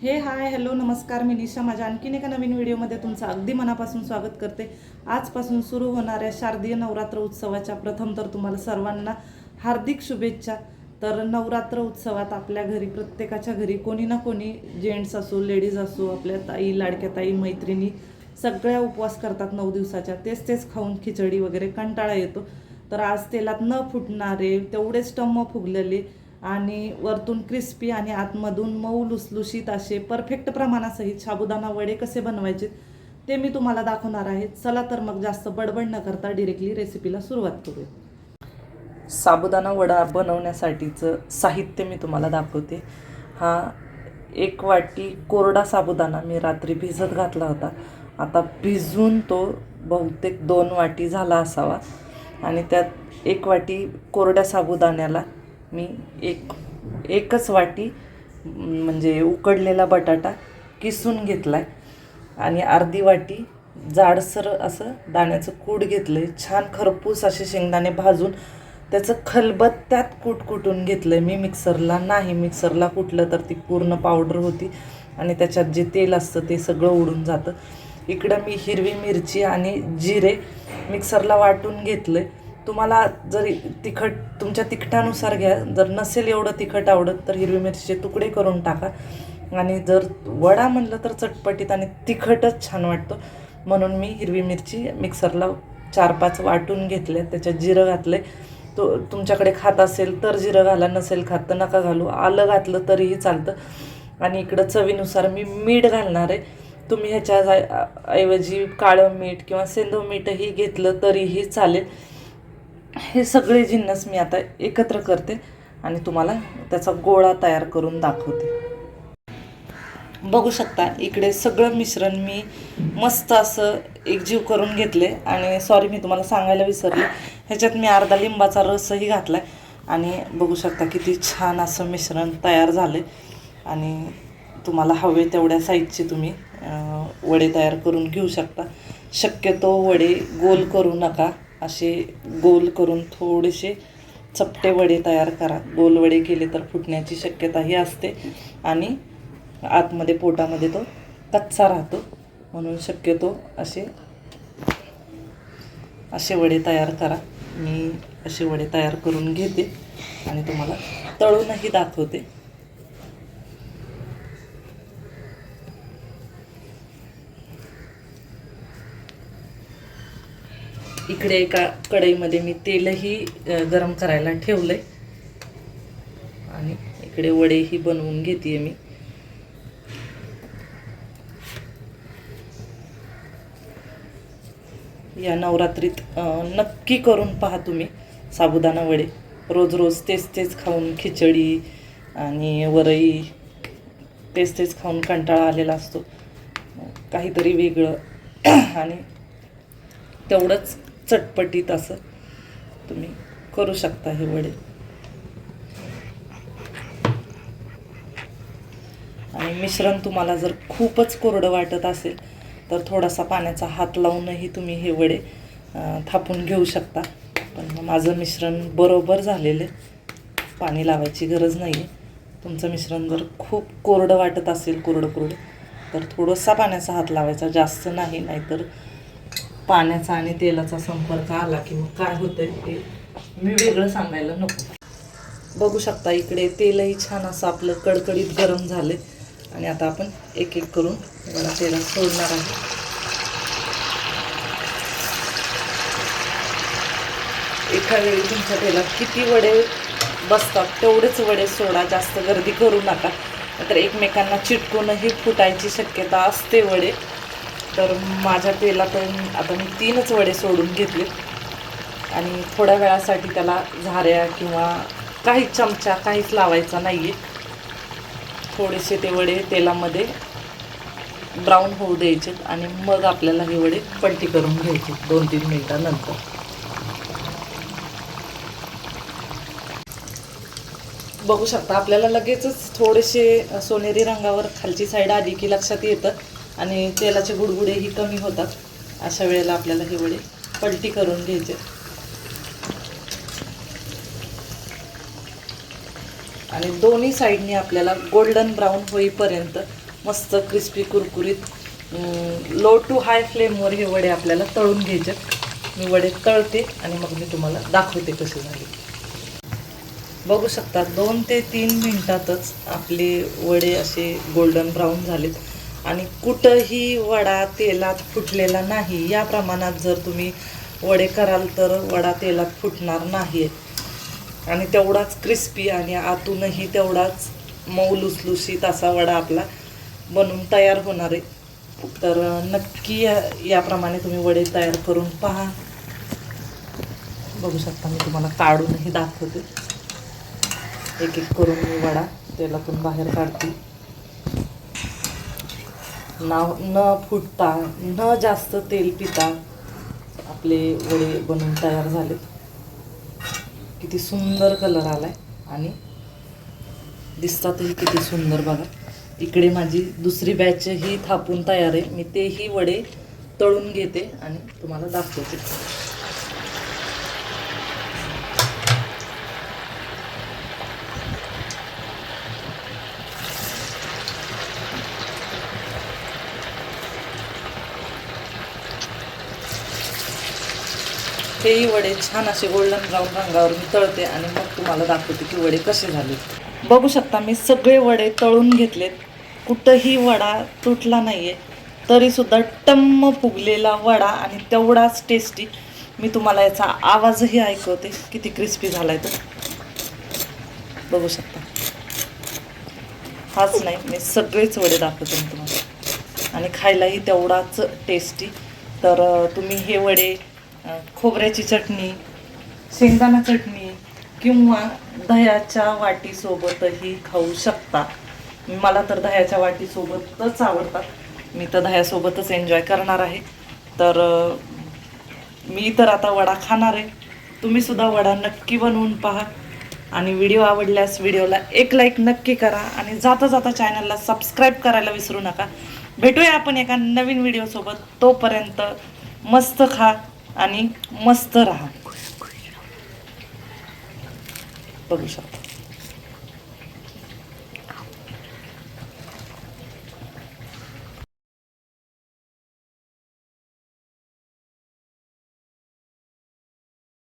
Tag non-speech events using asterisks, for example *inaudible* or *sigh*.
हे hi hello नमस्कार मी निशा माझ्या आणखीन एका नवीन व्हिडिओमध्ये तुमचं अगदी मनापासून स्वागत करते. आजपासून सुरू होणाऱ्या शारदीय नवरात्र उत्सवाच्या प्रथम तर तुम्हाला सर्वांना हार्दिक शुभेच्छा. तर नवरात्र उत्सवात आपल्या घरी प्रत्येकाच्या घरी कोणी ना कोणी जेंट्स असो लेडीज असो आपल्या ताई लाडक्या ताई मैत्रिणी सगळ्या उपवास करतात नऊ दिवसाच्या. तेच तेच खाऊन खिचडी वगैरे कंटाळा येतो. तर आज तेलात न फुटणारे तेवढेच टम्म फुगलेले आणि वरतून क्रिस्पी आणि आतमधून मऊ लुसलुशीत असे परफेक्ट प्रमाणासहित साबुदाणा वडे कसे बनवायचे ते मी तुम्हाला दाखवणार आहे. चला तर मग जास्त बडबड न करता डिरेक्टली रेसिपीला सुरुवात करूया. साबुदाणा वडा बनवण्यासाठीचं साहित्य मी तुम्हाला दाखवते. हा एक वाटी कोरडा साबुदाणा मी रात्री भिजत घातला होता. आता भिजून तो बहुतेक दोन वाटी झाला असावा. आणि त्यात एक वाटी कोरड्या साबुदाण्याला मी एक एकच वाटी म्हणजे उकडलेला बटाटा किसून घेतला आहे आणि अर्धी वाटी जाडसर असं दाण्याचं कूट घेतलं आहे छान खरपूस असे शेंगदाणे भाजून त्याचं खलबत्त्यात कूट कुटून घेतलं आहे मी मिक्सरला नाही मिक्सरला कुटलं तर ती पूर्ण पावडर होती. आणि त्याच्यात जे तेल असतं ते सगळं उडून जातं. इकडं मी हिरवी मिरची आणि जिरे मिक्सरला वाटून घेतलं आहे तुम्हाला जरी तिखट तुमच्या तिखटानुसार घ्या. जर नसेल एवढं तिखट आवडत तर हिरवी मिरचीचे तुकडे करून टाका. आणि जर वडा म्हणलं तर चटपटीत आणि तिखटच छान वाटतो. म्हणून मी हिरवी मिरची मिक्सरला चार पाच वाटून घेतले त्याच्यात जिरं घातलं तो तुमच्याकडे खात असेल तर जिरं घाला नसेल खात तर नका घालू. आलं घातलं तरीही चालतं. आणि इकडं चवीनुसार मी मीठ घालणार आहे. तुम्ही ह्याच्या ऐवजी काळं मीठ किंवा सेंधव मीठही घेतलं तरीही चालेल. हे सगळे जिन्नस मी आता एकत्र करते आणि तुम्हाला त्याचा गोळा तयार करून दाखवते. बघू शकता इकडे सगळं मिश्रण मी मस्त असं एकजीव करून घेतले आणि सॉरी मी तुम्हाला सांगायला विसरले. ह्याच्यात मी अर्धा लिंबाचा रसही घातला आहे आणि बघू शकता किती छान असं मिश्रण तयार झालं आणि तुम्हाला हवे तेवढ्या साईजचे तुम्ही वडे तयार करून घेऊ शकता. शक्यतो वडे गोल करू नका. असे गोल करून थोडेसे चपटे वडे तयार करा. गोल वडे केले तर फुटण्याची शक्यताही असते आणि आतमध्ये पोटामध्ये तो कच्चा राहतो. म्हणून शक्यतो असे असे वडे तयार करा. मी असे वडे तयार करून घेते आणि तुम्हाला तळूनही दाखवते. इकडे एका कढईमध्ये मी तेलही गरम करायला ठेवलंय. आणि इकडे वडेही बनवून घेते मी. या नवरात्रीत नक्की करून पहा तुम्ही साबुदाणा वडे. रोज रोज तेच तेच खाऊन खिचडी आणि वरई तेच तेच खाऊन कंटाळा आलेला असतो. काहीतरी वेगळं. *clears throat* आणि तेवढंच चटपटीत असं तुम्ही करू शकता हे वडे. आणि मिश्रण तुम्हाला जर खूपच कोरडं वाटत असेल तर थोडासा पाण्याचा हात लावूनही तुम्ही हे वडे थापून घेऊ शकता. पण माझं मिश्रण बरोबर झालेलं आहे. पाणी लावायची गरज नाही आहे तुमचं मिश्रण जर खूप कोरडं वाटत असेल कोरडं कोरडं तर थोडंसा पाण्याचा हात लावायचा. जास्त नाही नाहीतर पाण्याचा आणि तेलाचा संपर्क आला की मग काय होतं ते मी वेगळं सांगायला नको. बघू शकता इकडे तेलही छान असं आपलं कडकडीत गरम झाले आणि आता आपण एक एक करून वडा तेलात सोडणार आहे. एका वेळी तुमच्या तेलात किती वडे बसतात तेवढेच वडे सोडा जास्त गर्दी करू नका. तर एकमेकांना चिटकूनही फुटायची शक्यता असते वडे. तर माझ्या तेलात आता मी तीनच वडे सोडून घेतले. आणि थोड्या वेळासाठी त्याला झाऱ्या किंवा काही चमचा काहीच लावायचा नाही आहे थोडेसे ते वडे तेलामध्ये ब्राऊन होऊ द्यायचे आणि मग आपल्याला हे वडे पलटी करून घ्यायचे दोन तीन मिनिटानंतर. बघू शकता आपल्याला लगेचच थोडेसे सोनेरी रंगावर खालची साईड आली की लक्षात येतं. आणि तेलाचे गुडगुडेही कमी होतात. अशा वेळेला आपल्याला हे वडे पलटी करून घ्यायचे. आणि दोन्ही साईडनी आपल्याला गोल्डन ब्राऊन होईपर्यंत मस्त क्रिस्पी कुरकुरीत लो टू हाय फ्लेमवर हे वडे आपल्याला तळून घ्यायचे. मी वडे तळते आणि मग मी तुम्हाला दाखवते कसे झाले. बघू शकता दोन ते तीन मिनिटातच आपले वडे असे गोल्डन ब्राऊन झालेत. आणि कुठंही वडा तेलात फुटलेला नाही. या प्रमाणात जर तुम्ही वडे कराल तर वडा तेलात फुटणार नाही. आणि तेवढाच क्रिस्पी आणि आतूनही तेवढाच मऊ लुसलुशीत असा वडा आपला बनून तयार होणार आहे. तर नक्की या- याप्रमाणे तुम्ही वडे तयार करून पहा. बघू शकता मी तुम्हाला काढूनही दाखवते. एक एक करून मी वडा तेलातून बाहेर काढते. ना न फुटता न जास्त तेल पिता आपले वडे बनवून तयार झालेत. किती सुंदर कलर आलाय आणि दिसतातही किती सुंदर बघा. इकडे माझी दुसरी बॅच ही थापून तयार आहे. मी तेही वडे तळून घेते आणि तुम्हाला दाखवते. हेही वडे छान असे गोल्डन ब्राऊन रंगावर मी तळते आणि मग तुम्हाला दाखवते की वडे कसे झाले बघू शकता मी सगळे वडे तळून घेतलेत. कुठंही वडा तुटला नाहीये. तरी सुद्धा टम्म फुगलेला वडा आणि तेवढाच टेस्टी मी तुम्हाला याचा आवाजही ऐकवते किती क्रिस्पी झालाय तो. बघू शकता. हाच नाही मी सगळेच वडे दाखवते मी तुम्हाला. आणि खायलाही तेवढाच टेस्टी तर तुम्ही हे वडे खोबऱ्याची चटणी शेंगदाणा चटणी किंवा दह्याच्या वाटीसोबतही खाऊ शकता. मला तर दह्याच्या वाटीसोबतच आवडतात. मी तर दह्यासोबतच एन्जॉय करणार आहे. तर मी तर आता वडा खाणार आहे. तुम्ही सुद्धा वडा नक्की बनवून पहा. आणि व्हिडिओ आवडल्यास व्हिडिओला एक लाईक नक्की करा. आणि जाता जाता चॅनलला सबस्क्राईब करायला विसरू नका. भेटूया आपण एका नवीन व्हिडिओसोबत तोपर्यंत मस्त खा. आणि मस्त राहा. बघू शकता.